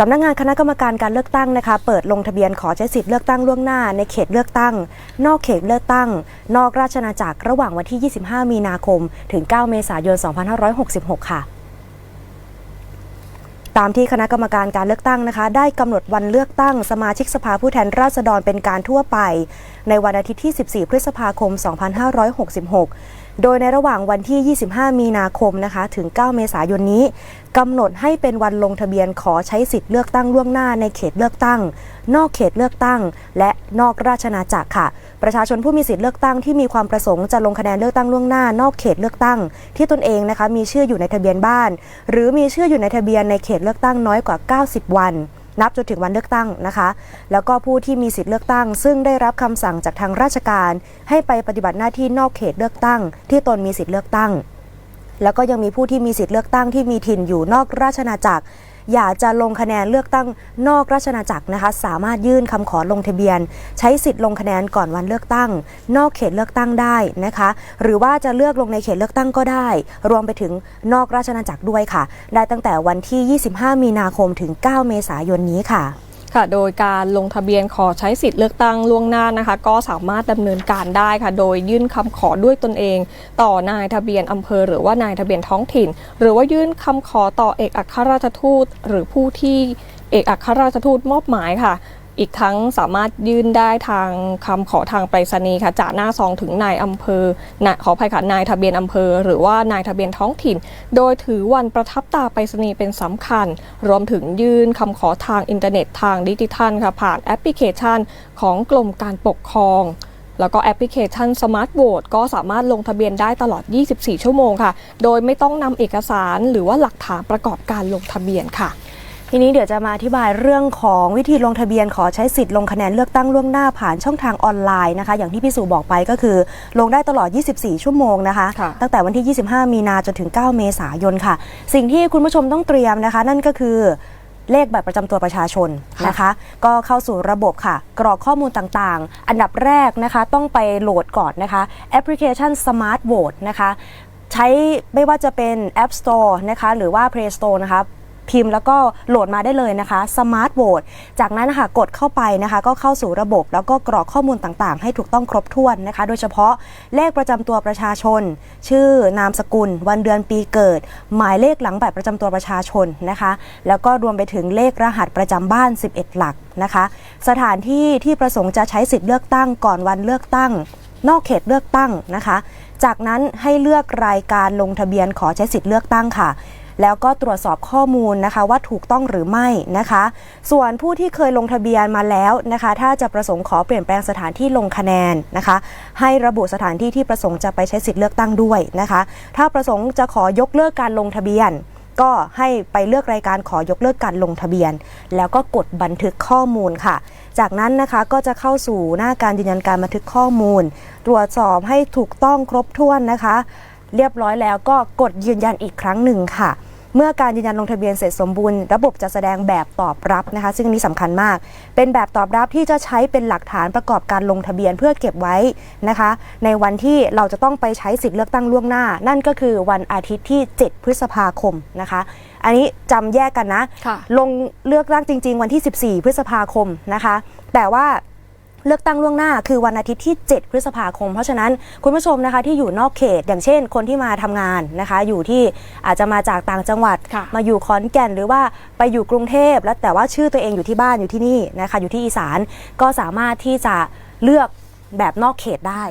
สำนักงานคณะกรรมการการเลือกตั้งนะคะ เปิดลงทะเบียนขอใช้สิทธิ์เลือกตั้งล่วงหน้าในเขตเลือกตั้ง นอกเขตเลือกตั้ง นอกราชอาณาจักรระหว่างวันที่ 25 มีนาคม ถึง 9 เมษายน 2566 ค่ะตามที่คณะกรรมการการเลือกตั้งนะคะ ได้กำหนดวันเลือกตั้งสมาชิกสภาผู้แทนราษฎรเป็นการทั่วไป ในวันอาทิตย์ที่ 14 พฤษภาคม 2566 โดยในระหว่างวันที่ 25 มีนาคมนะคะ ถึง 9 เมษายนนี้กำหนดให้เป็นวันลงทะเบียนขอใช้สิทธิ์เลือกตั้งล่วงหน้าในเขตเลือกตั้ง นอกเขตเลือกตั้ง และนอกราชอาณาจักรค่ะ ประชาชนผู้มีสิทธิ์เลือกตั้งที่มีความประสงค์จะลงคะแนนเลือกตั้งล่วงหน้า นอกเขตเลือกตั้ง ที่ตนเองนะคะมีชื่ออยู่ในทะเบียนบ้าน หรือมีชื่ออยู่ในทะเบียนในเขตเลือกตั้งน้อยกว่า 90 วัน นับจนถึงวันเลือกตั้งนะคะ แล้วก็ผู้ที่มีสิทธิ์เลือกตั้ง ซึ่งได้รับคำสั่งจากทางราชการ ให้ไปปฏิบัติหน้าที่นอกเขตเลือกตั้ง ที่ตนมีสิทธิ์เลือกตั้ง แล้วก็ยังมีผู้ที่มีสิทธิ์เลือกตั้งที่มีถิ่นอยู่นอกราชนาณาจักร อยากจะลงคะแนนเลือกตั้งนอกราชนาจักรนะคะ สามารถยื่นคำขอลงทะเบียน ใช้สิทธิ์ลงคะแนนก่อนวันเลือกตั้ง นอกเขตเลือกตั้งได้นะคะ หรือว่าจะเลือกลงในเขตเลือกตั้งก็ได้ รวมไปถึงนอกราชนาจักรด้วยค่ะ ได้ตั้งแต่วันที่ 25 มีนาคมถึง 9 เมษายนนี้ค่ะ ค่ะ โดยการลงทะเบียนขอใช้สิทธิ์เลือกตั้งล่วงหน้านะคะ ก็สามารถดำเนินการได้ค่ะ โดยยื่นคำขอด้วยตนเอง ต่อนายทะเบียนอำเภอ หรือว่านายทะเบียนท้องถิ่น หรือว่ายื่นคำขอต่อเอกอัครราชทูต หรือผู้ที่เอกอัครราชทูตมอบหมายค่ะ อีกทั้งสามารถยื่นได้ทางคำขอทางไปรษณีย์ค่ะจากหน้าซองถึงนายอำเภอขออภัยค่ะนายทะเบียนอำเภอ หรือว่านายทะเบียนท้องถิ่น โดยถือวันประทับตาไปรษณีย์เป็นสำคัญ รวมถึงยื่นคำขอทางอินเทอร์เน็ตทางดิจิทัลค่ะผ่านแอปพลิเคชันของกรมการปกครองแล้วก็แอปพลิเคชัน Smart Vote ก็สามารถลงทะเบียนได้ตลอด 24 ชั่วโมงค่ะ โดยไม่ต้องนำเอกสารหรือว่าหลักฐานประกอบการลงทะเบียนค่ะ ทีนี้เดี๋ยวจะมาอธิบายเรื่องของวิธีลงทะเบียนขอใช้สิทธิ์ลงคะแนนเลือกตั้งล่วงหน้าผ่านช่องทางออนไลน์นะคะ อย่างที่พี่สุบอกไปก็คือ ลงได้ตลอด 24 ชั่วโมงนะคะค่ะตั้งแต่วันที่ 25 มีนาจนถึง 9 เมษายนค่ะ สิ่งที่คุณผู้ชมต้องเตรียมนะคะ นั่นก็คือเลขบัตรประจำตัวประชาชนนะคะ ก็เข้าสู่ระบบค่ะ กรอกข้อมูลต่างๆ อันดับแรกนะคะต้องไปโหลดก่อนนะคะแอปพลิเคชัน Smart Vote นะคะใช้ไม่ว่าจะเป็น App Store นะคะหรือว่า Play Store นะคะ พิมพ์แล้วก็โหลดมาได้เลยนะคะ Smart Vote จากนั้นนะคะกดเข้าไปนะคะก็เข้าสู่ระบบ แล้วก็กรอกข้อมูลต่างๆ ให้ถูกต้องครบถ้วนนะคะ โดยเฉพาะเลขประจำตัวประชาชน ชื่อนามสกุล วันเดือนปีเกิด หมายเลขหลังบัตรประจำตัวประชาชนนะคะ แล้วก็รวมไปถึงเลขรหัสประจำบ้าน 11 หลักนะคะ สถานที่ที่ประสงค์จะใช้สิทธิ์เลือกตั้งก่อนวันเลือกตั้ง นอกเขตเลือกตั้งนะคะ จากนั้นให้เลือกรายการลงทะเบียนขอใช้สิทธิ์เลือกตั้งค่ะ แล้วก็ตรวจสอบข้อมูลนะคะว่าถูกต้องหรือไม่นะคะ ส่วนผู้ที่เคยลงทะเบียนมาแล้วนะคะ ถ้าจะประสงค์ขอเปลี่ยนแปลงสถานที่ลงคะแนนนะคะ ให้ระบุสถานที่ที่ประสงค์จะไปใช้สิทธิ์เลือกตั้งด้วยนะคะ ถ้าประสงค์จะขอยกเลิกการลงทะเบียนก็ให้ไปเลือกรายการขอยกเลิกการลงทะเบียน แล้วก็กดบันทึกข้อมูลค่ะ จากนั้นนะคะก็จะเข้าสู่หน้าการยืนยันการบันทึกข้อมูล ตรวจสอบให้ถูกต้องครบถ้วนนะคะ เรียบร้อยแล้วก็กดยืนยันอีกครั้งหนึ่งค่ะ เมื่อการยืนยันลงทะเบียนเสร็จสมบูรณ์ระบบจะแสดงแบบตอบรับนะคะ ซึ่งอันนี้สำคัญมาก เป็นแบบตอบรับที่จะใช้เป็นหลักฐานประกอบการลงทะเบียนเพื่อเก็บไว้นะคะ ในวันที่เราจะต้องไปใช้สิทธิ์เลือกตั้งล่วงหน้า นั่นก็คือวันอาทิตย์ที่ 7 พฤษภาคมนะคะ อันนี้จำแยกกันนะค่ะลงเลือกตั้งจริง ๆ วันที่ 14 พฤษภาคมนะคะ แต่ว่า เลือกตั้งล่วงหน้าคือวันอาทิตย์ที่ 7 พฤษภาคม เพราะฉะนั้นคุณผู้ชมนะคะที่อยู่นอกเขต อย่างเช่น คนที่มาทำงานนะคะ อยู่ที่อาจจะมาจากต่างจังหวัดค่ะมาอยู่ขอนแก่นหรือว่าไปอยู่กรุงเทพแล้วแต่ว่าชื่อตัวเองอยู่ที่บ้านอยู่ที่นี่นะคะอยู่ที่อีสานก็สามารถที่จะเลือกแบบนอกเขตได้